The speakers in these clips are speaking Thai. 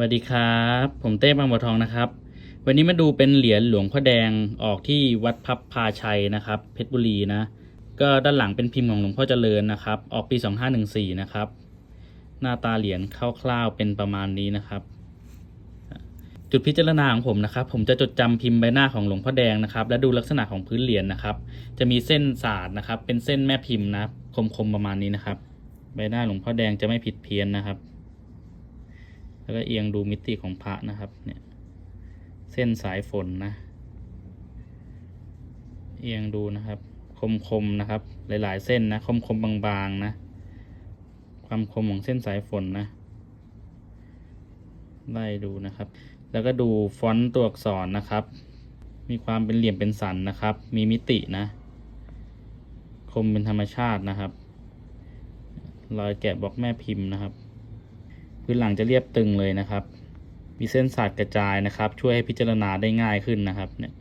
วัสดีครับ ผมเต้บางบัวทองนะครับ วันนี้มาดูเป็นเหรียญหลวงพ่อแดงออกที่วัดพับพาชัยนะครับ เพชรบุรีนะ ก็ด้านหลังเป็นพิมพ์ของหลวงพ่อเจริญนะครับ ออกปี 2514 นะครับ หน้าตาเหรียญคร่าวๆเป็นประมาณนี้นะครับ จุดพิจารณาของผมนะครับ ผมจะจดจำพิมพ์ใบหน้าของหลวงพ่อแดงนะครับ และดูลักษณะของพื้นเหรียญนะครับ จะมีเส้นสาดนะครับ เป็นเส้นแม่พิมพ์นะคมๆประมาณนี้นะครับ ใบหน้าหลวงพ่อแดงจะไม่ผิดเพี้ยนนะครับ แล้วก็เอียงดูมิติของพระนะครับ เนี่ย เส้นสายฝนนะ เอียงดูนะครับ คมๆนะครับ หลาย ๆ เส้นนะ คมๆบางๆนะ ความคมของเส้นสายฝนนะ ไล่ดูนะครับ แล้วก็ดูฟอนต์ตัวอักษรนะครับ มีความเป็นเหลี่ยมเป็นสันนะครับ มีมิตินะ คมเป็นธรรมชาตินะครับ รอยแกะบล็อกแม่พิมพ์นะครับ พื้นหลังจะเรียบตึงเลยนะครับ มีเส้นสาดกระจายนะครับ ช่วยให้พิจารณาได้ง่ายขึ้นนะครับเนี่ย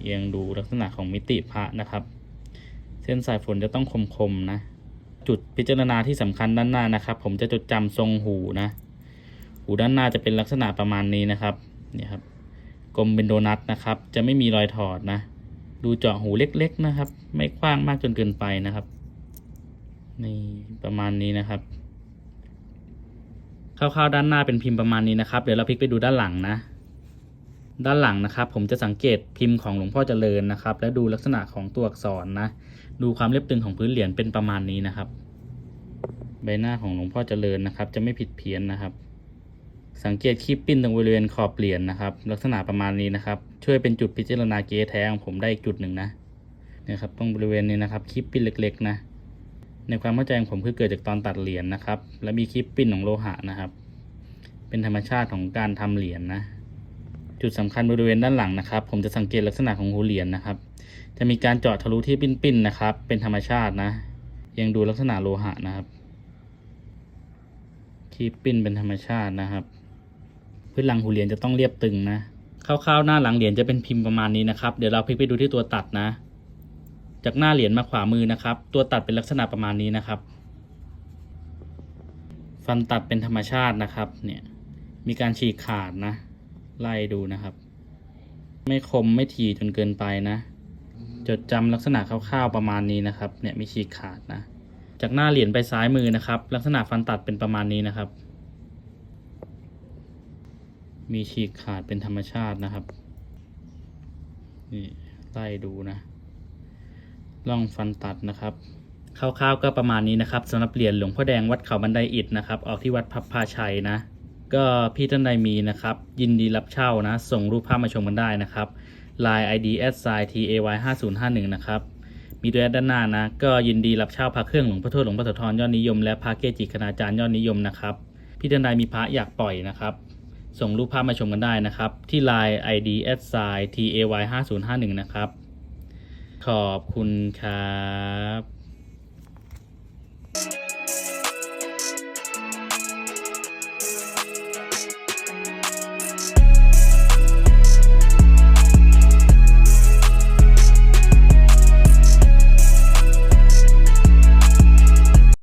เอียงดูลักษณะของมิติพระนะครับ เส้นสายฝนจะต้องคมๆนะ จุดพิจารณาที่สำคัญด้านหน้านะครับ ผมจะจดจำทรงหูนะ หูด้านหน้าจะเป็นลักษณะประมาณนี้นะครับเนี่ยครับกลมเป็นโดนัทนะครับ จะไม่มีรอยถอดนะ ดูเจาะหูเล็กๆนะครับ ไม่กว้างมากจนเกินไปนะครับ นี่ประมาณนี้นะครับ คร่าวๆด้านหน้าเป็นพิมพ์ประมาณนี้นะครับ เดี๋ยวเราพลิกไปดูด้านหลังนะ ด้านหลังนะครับ ผมจะสังเกตพิมพ์ของหลวงพ่อเจริญนะครับ และดูลักษณะของตัวอักษรนะ ดูความเรียบตึงของพื้นเหรียญเป็นประมาณนี้นะครับ ใบหน้าของหลวงพ่อเจริญนะครับ จะไม่ผิดเพี้ยนนะครับ สังเกตคีบปิ้นตรงบริเวณขอบเหรียญนะครับ ลักษณะประมาณนี้นะครับ ช่วยเป็นจุดพิจารณาเก๊แท้ของผมได้อีกจุดหนึ่งนะเนี่ยครับตรงบริเวณนี้นะครับคีบปิ้นเล็ก ๆ นะ ในความเข้าใจของผมคือเกิดจากตอนตัดเหรียญนะครับ และมีคลิปปิ้นของโลหะนะครับ เป็นธรรมชาติของการทำเหรียญนะจุดสำคัญบริเวณด้านหลังนะครับ ผมจะสังเกตลักษณะของหูเหรียญนะครับ จะมีการเจาะทะลุที่ปิ้นๆนะครับ เป็นธรรมชาตินะ ยังดูลักษณะโลหะนะครับคลิปปิ้นเป็นธรรมชาตินะครับ พื้นหลังหูเหรียญจะต้องเรียบตึงนะคร่าวๆหน้าหลังเหรียญจะเป็นพิมพ์ประมาณนี้นะครับ เดี๋ยวเราพลิกไปดูที่ตัวตัดนะ จากหน้าเหรียญมาขวามือนะครับ ตัวตัดเป็นลักษณะประมาณนี้นะครับ ฟันตัดเป็นธรรมชาตินะครับ เนี่ย มีการฉีกขาดนะ ไล่ดูนะครับ ไม่คมไม่ถี่จนเกินไปนะ จดจำลักษณะคร่าวๆประมาณนี้นะครับ เนี่ยมีฉีกขาดนะ จากหน้าเหรียญไปซ้ายมือนะครับ ลักษณะฟันตัดเป็นประมาณนี้นะครับ มีฉีกขาดเป็นธรรมชาตินะครับ นี่ไล่ดูนะ ร่องฟันตัดนะครับคร่าวๆก็ประมาณนี้นะครับสำหรับเหรียญหลวงพ่อแดงวัดเขาบันไดอิฐนะครับออกที่วัดพับพาชัยนะ ก็พี่ท่านใดมีนะครับ ยินดีรับเช่านะ ส่งรูปภาพมาชมกันได้นะครับ Line ID s i t a y 5 0 5 1นะครับมีตัวแอดด้านหน้านะ ก็ยินดีรับเช่าพระเครื่องหลวงพ่อทวดหลวงพ่อโสธรยอดนิยมและพระเกจิคณาจารย์ยอดนิยมนะครับพี่ท่านใดมีพระอยากปล่อยนะครับ ส่งรูปภาพมาชมกันได้นะครับ ที่ Line ID s i t a y 5 0 5 1นะครับ ขอบคุณครับ